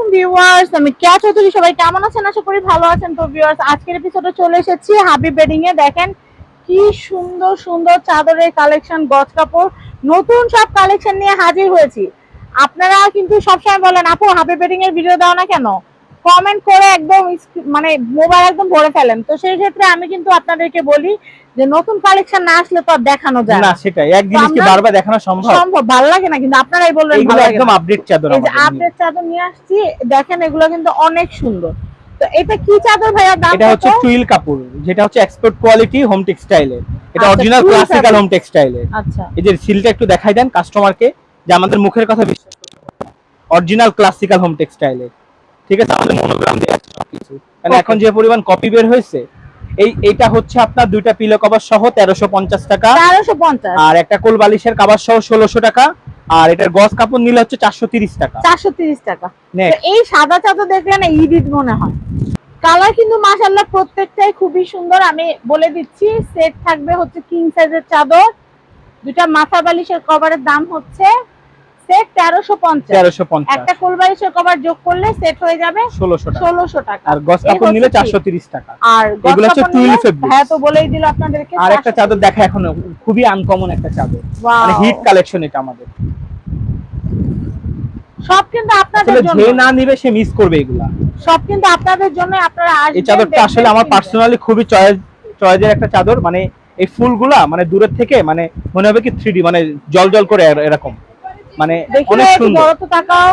আলাইকুম ভিউয়ার্স, আমি কেয়া চৌধুরী সবাই কেমন আছেন? আশা করি ভালো আছেন। তো ভিউয়ার্স, আজকের এপিসোডে চলে এসেছি হাবিব বেডিং এ। দেখেন কি সুন্দর সুন্দর চাদরের কালেকশন গজ কাপড়। নতুন সব কালেকশন নিয়ে হাজির হয়েছি। আপনারা কিন্তু সবসময় বলেন, আপু হাবি বেডিং এর ভিডিও দাও না কেন? কমেন্ট করে একদম মানে মোবাইল একদম ভরে ফেলেন। তো সেই ক্ষেত্রে আমি কিন্তু আপনাদেরকে বলি যে নতুন কালেকশন না আসলে তো আর দেখানো যায় না সেটাই। এক জিনিস কি বারবার দেখানো সম্ভব? সম্ভব ভালো লাগে না কিন্তু আপনারাই এগুলো ভালো লাগে একদম আপডেট চাদর এই যে আমাদের আপডেট চাদর নিয়ে আসছি দেখেন এগুলো কিন্তু অনেক সুন্দর। তো এটা কি চাদর ভাইয়া দাম এটা হচ্ছে টুইল কাপড় যেটা হচ্ছে এক্সপোর্ট কোয়ালিটি হোম টেক্সটাইলের এটা অরিজিনাল ক্লাসিক্যাল। হোম টেক্সটাইলের আচ্ছা। এই যে সিলটা একটু দেখাই দেন কাস্টমারকে যে আমাদের মুখের কথা বিশ্বাস অরিজিনাল ক্লাসিক্যাল হোম টেক্সটাইলের ঠিক আছে? আমাদের মনোগ্রাম দেওয়া আছে সবকিছু। কারণ এখন যে পরিমাণ কপি বের হয়েছে এই এইটা হচ্ছে আপনার দুইটা পিলো কভার সহ তেরোশো পঞ্চাশ টাকা। তেরোশো পঞ্চাশ। আর একটা কোল বালিশের কাভার সহ ষোলোশো টাকা। আর এটার গজ কাপড় নিলে হচ্ছে চারশো তিরিশ টাকা। চারশো তিরিশ টাকা। তো এই সাদা চাদর দেখলে না ইডিট মনে হয়। কালার কিন্তু মাশাল্লাহ প্রত্যেকটাই খুবই সুন্দর। আমি বলে দিচ্ছি সেট থাকবে হচ্ছে কিং সাইজের চাদর। দুটা মাথা বালিশের কভারের দাম হচ্ছে সেট একটা কভার যোগ করলে সেট হয়ে যাবে ষোলোশো টাকা। ষোলোশো টাকা। আর গজ কাপড় নিলে কি? চারশো তিরিশ টাকা। আর এগুলো হচ্ছে গজ কাপড় twill নিলে- fabrics। হ্যাঁ তো বলেই দিল আপনাদেরকে আর একটা চাদর দেখা এখন খুবই আনকমন একটা চাদর। মানে হিট কালেকশন এটা আমাদের। সব কিন্তু আপনাদের জন্য যে না নিবে সে মিস করবে এগুলা। সব কিন্তু আপনাদের জন্য আপনারা আসবেন এই চাদরটা আসলে আমার পার্সোনালি খুবই চয়েস চয়েসের একটা চাদর। মানে এই ফুলগুলা মানে দূরের থেকে মানে মনে হবে কি থ্রি মানে জল জল করে এরকম। মানে অনেক সুন্দর। বড় তো তাকাও।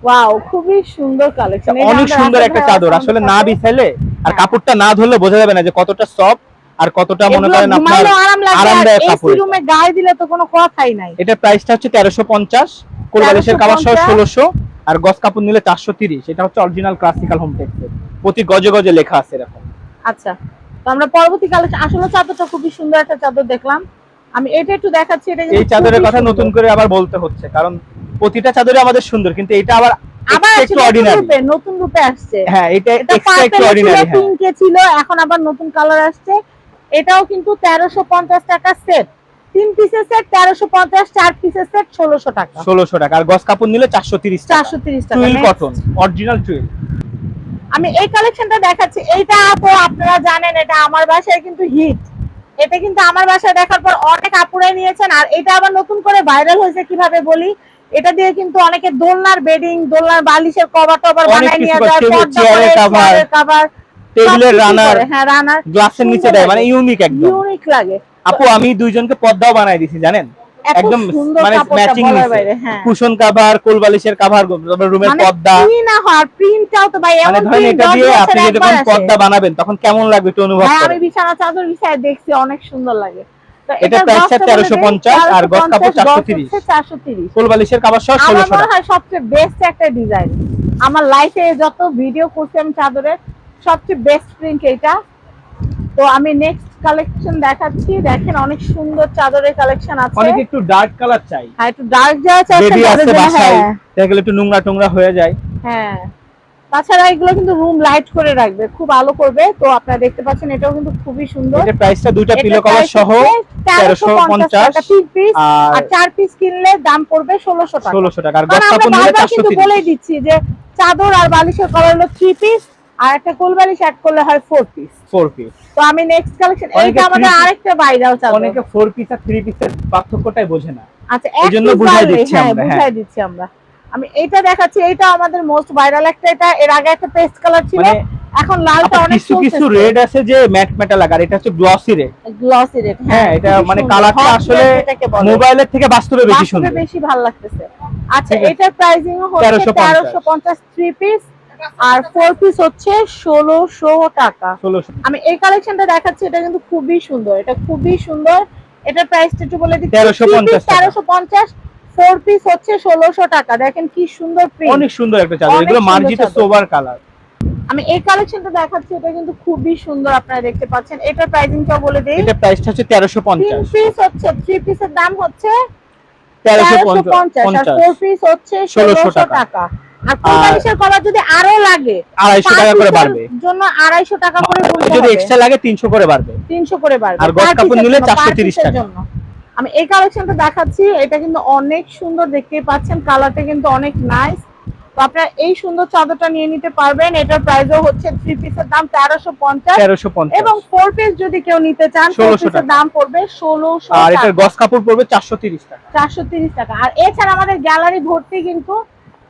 ওয়াও খুবই সুন্দর কালেকশন অনেক সুন্দর একটা চাদর। আসলে না বিছাইলে আর হ্যাঁ। কাপড়টা না ধরলে বোঝা যাবে না যে কতটা সফট আর কতটা মনে করেন আপনার আরামদায়ক কাপড়। রুমে গায়ে দিলে তো কোনো কথাই নাই। এটা প্রাইসটা হচ্ছে কোলবালিশের সহ 1350 ষোলোশো। আর গজ কাপড় নিলে চারশো তিরিশ। এটা হচ্ছে অরিজিনাল ক্লাসিক্যাল হোম টেক্সের প্রতি গজে গজে লেখা আছে এরকম। আচ্ছা তো আমরা পরবর্তী কালেকশন আসলে চাদরটা খুবই সুন্দর একটা চাদর দেখলাম। আমি এটা একটু দেখাচ্ছি এটা এই চাদরের কথা নতুন করে আবার বলতে হচ্ছে কারণ প্রতিটা চাদরে আমাদের সুন্দর কিন্তু এটা আবার আবার extra একটু নতুন extraordinary। রূপে নতুন রূপে আসছে। হ্যাঁ এটা এক্সট্রা হ্যাঁ। পিঙ্কে ছিল এখন আবার নতুন কালার আসছে। এটাও কিন্তু তেরোশো পঞ্চাশ টাকা সেট তিন পিসের সেট তেরোশো পঞ্চাশ চার পিসের সেট টাকা। টাকা আর গজ কাপড় নিলে টাকা। টুইল কটন অরিজিনাল টুইল আমি এই কালেকশনটা দেখাচ্ছি এইটা আপু আপনারা জানেন এটা আমার বাসায় কিন্তু হিট এটা কিন্তু আমার বাসায় দেখার পর অনেক আপুরাই নিয়েছেন আর এটা আবার নতুন করে ভাইরাল হয়েছে কীভাবে বলি? এটা দিয়ে কিন্তু অনেকে দোলনার বেডিং দোলনার বালিশের কভার টভার বানায় নিয়ে যায় পর্দা cover, টেবিলের রানার হ্যাঁ রানার গ্লাসের নিচে দেয় মানে ইউনিক একদম। ইউনিক লাগে। আপু আমি দুইজনকে পর্দাও বানাই দিছি জানেন? একদম মানে ম্যাচিং। কুশন কাভার কোল বালিশের কাভার রুমের মানে পর্দা। না হয় প্রিন্টটাও তো ভাই মানে এমন ধরেন এটা দিয়ে আপনি যখন পর্দা বানাবেন তখন কেমন লাগবে একটু অনুভব হ্যাঁ আমি বিছানা চাদর বিছায় দেখছি অনেক সুন্দর লাগে। এটা এটার price গজটা টা বলে 1350 দেই, আর গজ কাপড় 1350, গজ 430 হচ্ছে 430 কোল বালিশের কাভার সহ আমার ষোলোশো টাকা। সবচেয়ে বেস্ট একটা ডিজাইন আমার লাইফে যত ভিডিও করছি আমি চাদরের সবচেয়ে বেস্ট প্রিন্ট এইটা। তো আমি নেক্সট কালেকশন দেখাচ্ছি। দেখেন অনেক সুন্দর চাদরের কালেকশন আছে। অনেকে একটু ডার্ক কালার চাই। হ্যাঁ একটু ডার্ক যাওয়া চাই বেবি আছে বাসায় হ্যাঁ। দেখা একটু নোংরা টোংরা হয়ে যায়। হ্যাঁ। তাছাড়া এগুলো কিন্তু রুম লাইট করে রাখবে খুব আলো করবে। তো আপনারা দেখতে পাচ্ছেন এটাও কিন্তু খুবই সুন্দর। এটা প্রাইসটা দুইটা পিলো কভার সহ 1350 টাকা তিন পিস আর চার পিস কিনলে দাম পড়বে ষোলোশো টাকা। ষোলোশো টাকা। আর আমরা কাপড় নিলে বারবার চারশো কিন্তু বলেই দিচ্ছি যে চাদর আর বালিশের কভার হলো থ্রি পিস আর একটা কোল বালিশ অ্যাড করলে হয় ফোর পিস ফোর পিস তো আমি নেক্সট কালেকশন এইটা আমাদের আরেকটা চাদর অনেকে ফোর পিস আর থ্রি পিসের পার্থক্যটাই বোঝে না। আচ্ছা এই এক জন্য piece বুঝাই দিচ্ছি হ্যাঁ আমরা, হ্যাঁ। বুঝাই দিচ্ছি আমরা। আমি এইটা দেখাচ্ছি আমাদের মোস্ট ভাইরাল একটা এটা এর আগে একটা পেস্ট কালার ছিল। মানে এখন লালটা অনেক কিছু কিছু রেড আছে যে ম্যাট মেটাল আর এটা হচ্ছে গ্লসি রেড গ্লসি রেড হ্যাঁ এটা মানে কালারটা আসলে মোবাইলের থেকে বাস্তবে বেশি সুন্দর। বেশি ভালো লাগতেছে। আচ্ছা। এটার প্রাইসিং হচ্ছে 1350 তেরোশো পঞ্চাশ থ্রি পিস আর ফোর পিস হচ্ছে ষোলোশো টাকা। আমি এই কালেকশনটা দেখাচ্ছি এটা কিন্তু খুবই সুন্দর এটা খুবই সুন্দর। এটার প্রাইসটা একটু বলে দিচ্ছি। তেরোশো পঞ্চাশ ফোর পিস হচ্ছে ষোলোশো টাকা। দেখেন কি সুন্দর অনেক সুন্দর একটা চাদর এগুলো মার্জিত সোবার কালার আমি এই কালেকশনটা দেখাচ্ছি এটা কিন্তু খুবই সুন্দর আপনারা দেখতে পাচ্ছেন। এটার প্রাইসিংটা বলে দিই। এটা প্রাইসটা হচ্ছে তেরোশো তিন পঞ্চাশ। পিস হচ্ছে থ্রি পিসের দাম হচ্ছে তেরোশো তেরোশো পঞ্চাশ আর পঞ্চাশ। ফোর পিস হচ্ছে 1600 ষোলোশো টাকা। টাকা আর কোরবানিশের কভার যদি আরও লাগে আড়াইশো পাঁচ টাকা করে বাড়বে। জন্য আড়াইশো টাকা করে বলতে যদি এক্সট্রা লাগে তিনশো করে বাড়বে। তিনশো করে বাড়বে। আর গজ কাপড় নিলে 430 টাকা। আমি এই কালেকশনটা দেখাচ্ছি এটা কিন্তু অনেক সুন্দর দেখতে পাচ্ছেন। কালারটা কিন্তু অনেক নাইস তো আপনারা এই সুন্দর চাদরটা নিয়ে নিতে পারবেন। এটার প্রাইসও হচ্ছে থ্রি পিসের দাম তেরোশো পঞ্চাশ। এবং ফোর পিস যদি কেউ নিতে চান পিসের দাম পড়বে ষোলোশো আর এটার গস কাপড় পড়বে চারশো তিরিশ টাকা। চারশো তিরিশ টাকা। আর এছাড়া আমাদের গ্যালারি ভর্তি কিন্তু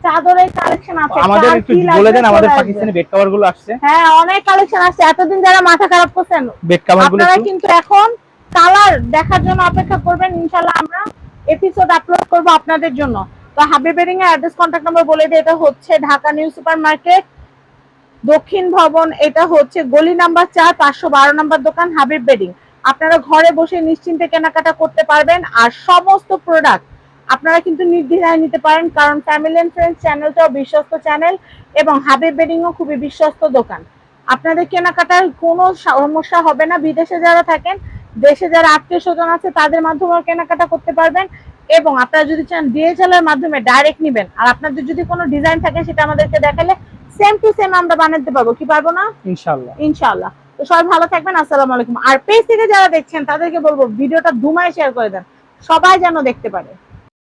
চাদরের কালেকশন আছে আমাদের একটু বলে দেন আমাদের পাকিস্তানি বেড কভারগুলো আসছে। হ্যাঁ অনেক কালেকশন আছে এতদিন যারা মাথা খারাপ করছেন বেড কভারগুলো আপনারা কিন্তু এখন কালার দেখার জন্য অপেক্ষা করবেন ইনশাল্লাহ আমরা এপিসোড আপলোড করব আপনাদের জন্য। তো হাবিব বেডিং এর অ্যাড্রেস কন্ট্যাক্ট নাম্বার বলে দিই এটা হচ্ছে ঢাকা নিউ সুপার মার্কেট দক্ষিণ ভবন এটা হচ্ছে গলি নাম্বার চার পাঁচশো বারো নাম্বার দোকান হাবিব বেডিং আপনারা ঘরে বসে নিশ্চিন্তে কেনাকাটা করতে পারবেন আর সমস্ত প্রোডাক্ট আপনারা কিন্তু নির্দ্বিধায় নিতে পারেন কারণ ফ্যামিলি এন্ড ফ্রেন্ডস চ্যানেলটাও বিশ্বস্ত চ্যানেল এবং হাবিব বেডিংও খুবই বিশ্বস্ত দোকান। আপনাদের কেনাকাটার কোনো সমস্যা হবে না। বিদেশে যারা থাকেন দেশে যারা আত্মীয় স্বজন আছে তাদের মাধ্যমেও কেনাকাটা করতে পারবেন এবং আপনারা যদি চান ডিএচএল এর মাধ্যমে ডাইরেক্ট নেবেন আর আপনাদের যদি কোনো ডিজাইন থাকে সেটা আমাদেরকে দেখালে সেম টু সেম আমরা বানাতে পারব। কি পারব না? ইনশাল্লাহ ইনশাআল্লাহ। তো সবাই ভালো থাকবেন আসসালামু আলাইকুম। আর পেজ থেকে যারা দেখছেন তাদেরকে বলব ভিডিওটা দুমায় শেয়ার করে দেন। সবাই যেন দেখতে পারে।